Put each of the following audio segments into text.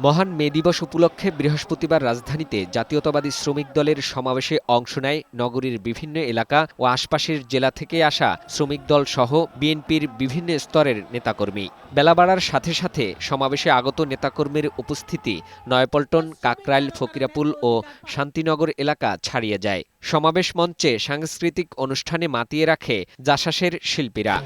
মহান মে দিবস উপলক্ষে বৃহস্পতিবার রাজধানীতে জাতীয়তাবাদী শ্রমিক দলের সমাবেশে অংশ নেয় নগরীর বিভিন্ন এলাকা ও আশপাশের জেলা থেকে আসা শ্রমিক দল সহ বিএনপির বিভিন্ন স্তরের নেতাকর্মী। বেলা বাড়ার সাথে সাথে সমাবেশে আগত নেতাকর্মীর উপস্থিতি নয়পল্টন, কাকরাইল, ফকিরাপুল ও শান্তিনগর এলাকা ছাড়িয়ে যায়। সমাবেশ মঞ্চে সাংস্কৃতিক অনুষ্ঠানে মাতিয়ে রাখে জাসাসের শিল্পীরা।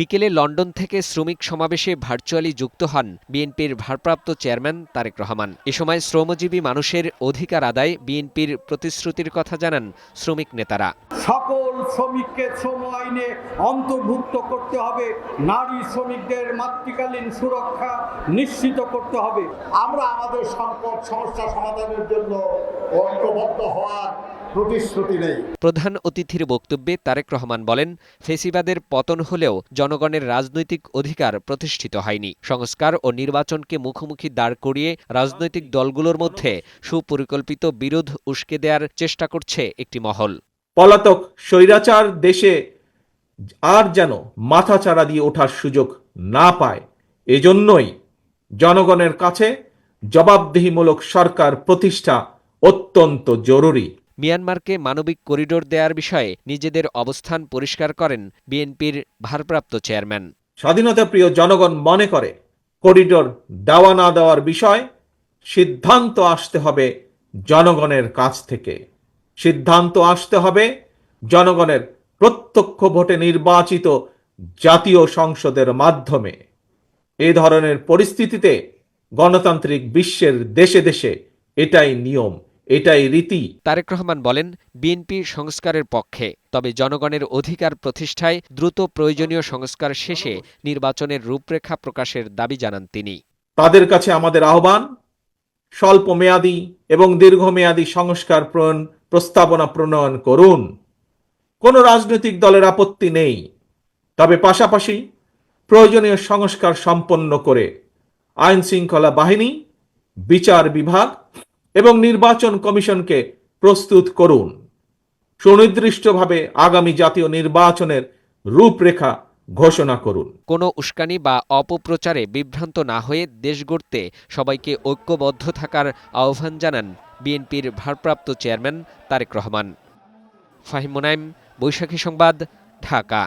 বিকেলে লন্ডন থেকে শ্রমিক সমাবেশে ভার্চুয়ালি যুক্ত হন বিএনপির ভারপ্রাপ্ত চেয়ারম্যান তারেক রহমান। এ সময় শ্রমজীবী মানুষের অধিকার আদায় বিএনপির প্রতিশ্রুতির কথা জানান শ্রমিক নেতারা। সকল শ্রমিককে শ্রম আইনে অন্তর্ভুক্ত করতে হবে। নারী শ্রমিকদের মাতৃকালীন সুরক্ষা নিশ্চিত করতে হবে। আমরা আমাদের সংকট, সমস্যা সমাধানের জন্য ঐক্যবদ্ধ হওয়ার প্রধান অতিথির বক্তব্যে তারেক রহমান বলেন, ফেসিবাদের পতন হলেও জনগণের রাজনৈতিক অধিকার প্রতিষ্ঠিত হয়নি। সংস্কার ও নির্বাচনকে মুখোমুখি দাঁড় করিয়ে রাজনৈতিক দলগুলোর মধ্যে সুপরিকল্পিত বিরোধ উস্কে দেওয়ার চেষ্টা করছে একটি মহল। পলাতক স্বৈরাচার দেশে আর যেন মাথাচাড়া দিয়ে ওঠার সুযোগ না পায়। এজন্যই জনগণের কাছে জবাবদিহিমূলক সরকার প্রতিষ্ঠা অত্যন্ত জরুরি। মিয়ানমারকে মানবিক করিডোর দেওয়ার বিষয়ে নিজেদের অবস্থান পরিষ্কার করেন বিএনপির ভারপ্রাপ্ত চেয়ারম্যান। স্বাধীনতা প্রিয় জনগণ মনে করে করিডোর দেওয়া না দেওয়ার বিষয় সিদ্ধান্ত আসতে হবে জনগণের কাছ থেকে। সিদ্ধান্ত আসতে হবে জনগণের প্রত্যক্ষ ভোটে নির্বাচিত জাতীয় সংসদের মাধ্যমে। এ ধরনের পরিস্থিতিতে গণতান্ত্রিক বিশ্বের দেশে দেশে এটাই নিয়ম এটাই রীতি। তারেক রহমান বলেন বিএনপি সংস্কারের পক্ষে তবে জনগণের অধিকার প্রতিষ্ঠায় দ্রুত প্রয়োজনীয় সংস্কার শেষে নির্বাচনের রূপরেখা প্রকাশের দাবি জানান তিনি। তাদের কাছে আমাদের আহ্বান স্বল্প মেয়াদী এবং দীর্ঘমেয়াদী সংস্কার প্রণয়ন প্রস্তাবনা প্রণয়ন করুন। কোনো রাজনৈতিক দলের আপত্তি নেই। তবে পাশাপাশি প্রয়োজনীয় সংস্কার সম্পন্ন করে আইন শৃঙ্খলা বাহিনী, বিচার বিভাগ এবং নির্বাচন কমিশনকে প্রস্তুত করুন। সুনির্দিষ্টভাবে আগামী জাতীয় নির্বাচনের রূপরেখা ঘোষণা করুন। কোনো উস্কানি বা অপপ্রচারে বিভ্রান্ত না হয়ে দেশ গড়তে সবাইকে ঐক্যবদ্ধ থাকার আহ্বান জানান বিএনপির ভারপ্রাপ্ত চেয়ারম্যান তারেক রহমান। ফাহিম মোনাইম বৈশাখী সংবাদ ঢাকা।